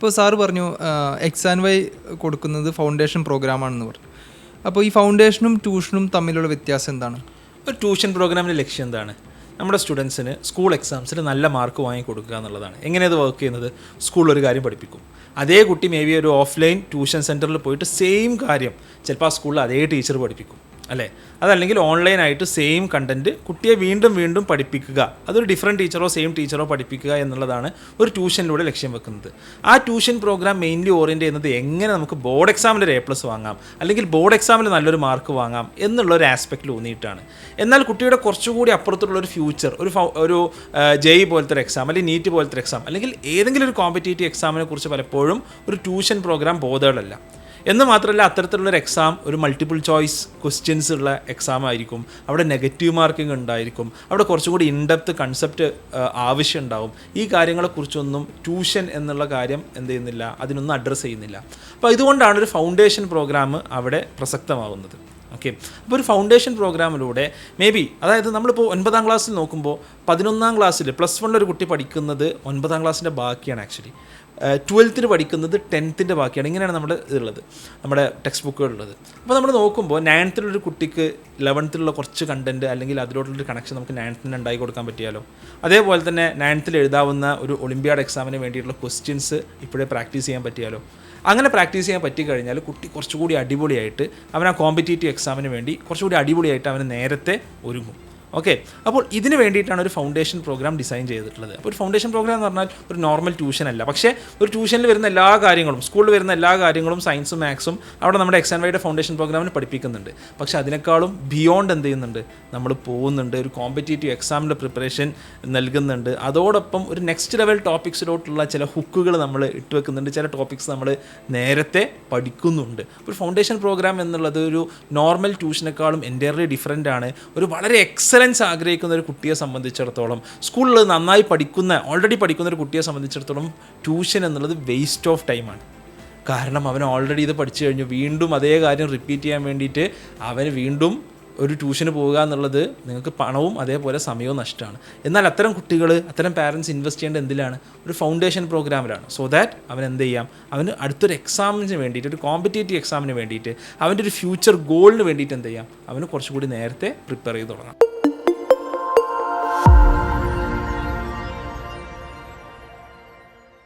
ഇപ്പോൾ സാറ് പറഞ്ഞു X and Y കൊടുക്കുന്നത് ഫൗണ്ടേഷൻ പ്രോഗ്രാമാണെന്ന് പറഞ്ഞു. അപ്പോൾ ഈ ഫൗണ്ടേഷനും ട്യൂഷനും തമ്മിലുള്ള വ്യത്യാസം എന്താണ്? ഒരു ട്യൂഷൻ പ്രോഗ്രാമിന്റെ ലക്ഷ്യം എന്താണ്? നമ്മുടെ സ്റ്റുഡൻസിന് സ്കൂൾ എക്സാംസിൽ നല്ല മാർക്ക് വാങ്ങി കൊടുക്കുക എന്നുള്ളതാണ്. എങ്ങനെയത് വർക്ക് ചെയ്യുന്നത്? സ്കൂളിൽ ഒരു കാര്യം പഠിപ്പിക്കും. അതേ കുട്ടി മേ ബി ഒരു ഓഫ്ലൈൻ ട്യൂഷൻ സെന്ററിൽ പോയിട്ട് സെയിം കാര്യം ചിലപ്പോൾ ആ സ്കൂളിൽ അതേ ടീച്ചർ പഠിപ്പിക്കും. അല്ലേ? അതല്ലെങ്കിൽ ഓൺലൈനായിട്ട് സെയിം കണ്ടന്റ് കുട്ടിയെ വീണ്ടും വീണ്ടും പഠിപ്പിക്കുക. അതൊരു ഡിഫറെന്റ് ടീച്ചറോ സെയിം ടീച്ചറോ പഠിപ്പിക്കുക എന്നുള്ളതാണ് ഒരു ട്യൂഷനിലൂടെ ലക്ഷ്യം വെക്കുന്നത്. ആ ട്യൂഷൻ പ്രോഗ്രാം മെയിൻലി ഓറിയന്റ് ചെയ്യുന്നത് എങ്ങനെ നമുക്ക് ബോർഡ് എക്സാമിൽ ഒരു എ പ്ലസ് വാങ്ങാം അല്ലെങ്കിൽ ബോർഡ് എക്സാമിൽ നല്ലൊരു മാർക്ക് വാങ്ങാം എന്നുള്ള ഒരു ആസ്പെക്റ്റ് ഊന്നിയിട്ടാണ്. എന്നാൽ കുട്ടിയുടെ കുറച്ചുകൂടി അപ്പുറത്തുള്ള ഒരു ഫ്യൂച്ചർ ഒരു ഒരു ജെയ് പോലത്തെ ഒരു എക്സാം അല്ലെങ്കിൽ നീറ്റ് പോലത്തെ എക്സാം അല്ലെങ്കിൽ ഏതെങ്കിലും ഒരു കോമ്പറ്റേറ്റീവ് എക്സാമിനെ കുറിച്ച് പലപ്പോഴും ഒരു ട്യൂഷൻ പ്രോഗ്രാം ബോധകളല്ല എന്ന് മാത്രമല്ല അത്തരത്തിലുള്ളൊരു എക്സാം ഒരു മൾട്ടിപ്പിൾ ചോയ്സ് ക്വസ്റ്റ്യൻസ് ഉള്ള എക്സാം ആയിരിക്കും. അവിടെ നെഗറ്റീവ് മാർക്കിംഗ് ഉണ്ടായിരിക്കും. അവിടെ കുറച്ചും കൂടി ഇൻഡെപ്ത് കൺസെപ്റ്റ് ആവശ്യം ഉണ്ടാവും. ഈ കാര്യങ്ങളെക്കുറിച്ചൊന്നും ട്യൂഷൻ എന്നുള്ള കാര്യം എന്ത് ചെയ്യുന്നില്ല അതിനൊന്നും അഡ്രസ്സ് ചെയ്യുന്നില്ല. അപ്പോൾ ഇതുകൊണ്ടാണ് ഒരു ഫൗണ്ടേഷൻ പ്രോഗ്രാം അവിടെ പ്രസക്തമാവുന്നത്. ഓക്കെ അപ്പോൾ ഒരു ഫൗണ്ടേഷൻ പ്രോഗ്രാമിലൂടെ മേ ബി അതായത് നമ്മളിപ്പോൾ ഒൻപതാം ക്ലാസ്സിൽ നോക്കുമ്പോൾ പതിനൊന്നാം ക്ലാസ്സിൽ പ്ലസ് വണ്ണിൽ ഒരു കുട്ടി പഠിക്കുന്നത് ഒൻപതാം ക്ലാസ്സിന്റെ ബാക്കിയാണ് ആക്ച്വലി ട്വൽത്തിന് പഠിക്കുന്നത് ടെൻത്തിന്റെ ബാക്കിയാണ്. ഇങ്ങനെയാണ് നമ്മുടെ ഇതുള്ളത്. നമ്മുടെ ടെക്സ്റ്റ് ബുക്കുകളുള്ളത് അപ്പോൾ നമ്മൾ നോക്കുമ്പോൾ നയൻത്തിലൊരു കുട്ടിക്ക് ലെവൻത്തിലുള്ള കുറച്ച് കണ്ടന്റ് അല്ലെങ്കിൽ അതിലോട്ടുള്ളൊരു കണക്ഷൻ നമുക്ക് നയൻത്തിന് ഉണ്ടായി കൊടുക്കാൻ പറ്റിയാലോ? അതേപോലെ തന്നെ നയൻത്തിൽ എഴുതാവുന്ന ഒരു ഒളിമ്പ്യാഡ് എക്സാമിന് വേണ്ടിയിട്ടുള്ള ക്വസ്റ്റ്യൻസ് ഇപ്പോഴേ പ്രാക്ടീസ് ചെയ്യാൻ പറ്റിയാലോ? അങ്ങനെ പ്രാക്ടീസ് ചെയ്യാൻ പറ്റിക്കഴിഞ്ഞാൽ കുട്ടി കുറച്ചുകൂടി അടിപൊളിയായിട്ട് അവൻ ആ കോമ്പറ്റേറ്റീവ് എക്സാമിന് വേണ്ടി കുറച്ചുകൂടി അടിപൊളിയായിട്ട് അവന് നേരത്തെ ഒരുങ്ങും. ഓക്കെ അപ്പോൾ ഇതിന് വേണ്ടിയിട്ടാണ് ഒരു ഫൗണ്ടേഷൻ പ്രോഗ്രാം ഡിസൈൻ ചെയ്തിട്ടുള്ളത്. അപ്പോൾ ഒരു ഫൗണ്ടേഷൻ പ്രോഗ്രാം എന്ന് പറഞ്ഞാൽ ഒരു നോർമൽ ട്യൂഷൻ അല്ല. പക്ഷേ ഒരു ട്യൂഷനിൽ വരുന്ന എല്ലാ കാര്യങ്ങളും സ്കൂളിൽ വരുന്ന എല്ലാ കാര്യങ്ങളും സയൻസും മാത്സും അവിടെ നമ്മുടെ എക്സ് ആൻഡ് വൈയുടെ ഫൗണ്ടേഷൻ പ്രോഗ്രാമിന് പഠിപ്പിക്കുന്നുണ്ട്. പക്ഷേ അതിനേക്കാളും ബിയോണ്ട് എന്ത് ചെയ്യുന്നുണ്ട്? നമ്മൾ പോകുന്നുണ്ട് ഒരു കോമ്പറ്റേറ്റീവ് എക്സാമിന്റെ പ്രിപ്പറേഷൻ നൽകുന്നുണ്ട്. അതോടൊപ്പം ഒരു നെക്സ്റ്റ് ലെവൽ ടോപ്പിക്സിലോട്ടുള്ള ചില ഹുക്കുകൾ നമ്മൾ ഇട്ട് വെക്കുന്നുണ്ട്. ചില ടോപ്പിക്സ് നമ്മൾ നേരത്തെ പഠിക്കുന്നുണ്ട്. ഒരു ഫൗണ്ടേഷൻ പ്രോഗ്രാം എന്നുള്ളത് ഒരു നോർമൽ ട്യൂഷനേക്കാളും എന്റയർലി ഡിഫറെന്റ് ആണ്. ഒരു വളരെ എക്സലൻസ് ആഗ്രഹിക്കുന്ന ഒരു കുട്ടിയെ സംബന്ധിച്ചിടത്തോളം സ്കൂളിൽ നന്നായി പഠിക്കുന്ന ഓൾറെഡി പഠിക്കുന്ന ഒരു കുട്ടിയെ സംബന്ധിച്ചിടത്തോളം ട്യൂഷൻ എന്നുള്ളത് വേസ്റ്റ് ഓഫ് ടൈമാണ് കാരണം അവൻ ഓൾറെഡി ഇത് പഠിച്ചു കഴിഞ്ഞു വീണ്ടും അതേ കാര്യം റിപ്പീറ്റ് ചെയ്യാൻ വേണ്ടിയിട്ട് അവന് വീണ്ടും ഒരു ട്യൂഷന് പോവുക എന്നുള്ളത് നിങ്ങൾക്ക് പണവും അതേപോലെ സമയവും നഷ്ടമാണ്. എന്നാൽ അത്തരം കുട്ടികൾ അത്തരം പാരൻസ് ഇൻവെസ്റ്റ് ചെയ്യേണ്ട എന്തിലാണ്? ഒരു ഫൗണ്ടേഷൻ പ്രോഗ്രാമിലാണ് സോ ദാറ്റ് അവൻ എന്ത് ചെയ്യാം? അവന് അടുത്തൊരു എക്സാമിന് വേണ്ടിയിട്ട് ഒരു കോമ്പറ്റേറ്റീവ് എക്സാമിന് വേണ്ടിയിട്ട് അവന്റെ ഒരു ഫ്യൂച്ചർ ഗോളിന് വേണ്ടിയിട്ട് എന്ത് ചെയ്യാം? അവന് കുറച്ചുകൂടി നേരത്തെ പ്രിപ്പയർ ചെയ്ത് തുടങ്ങാം.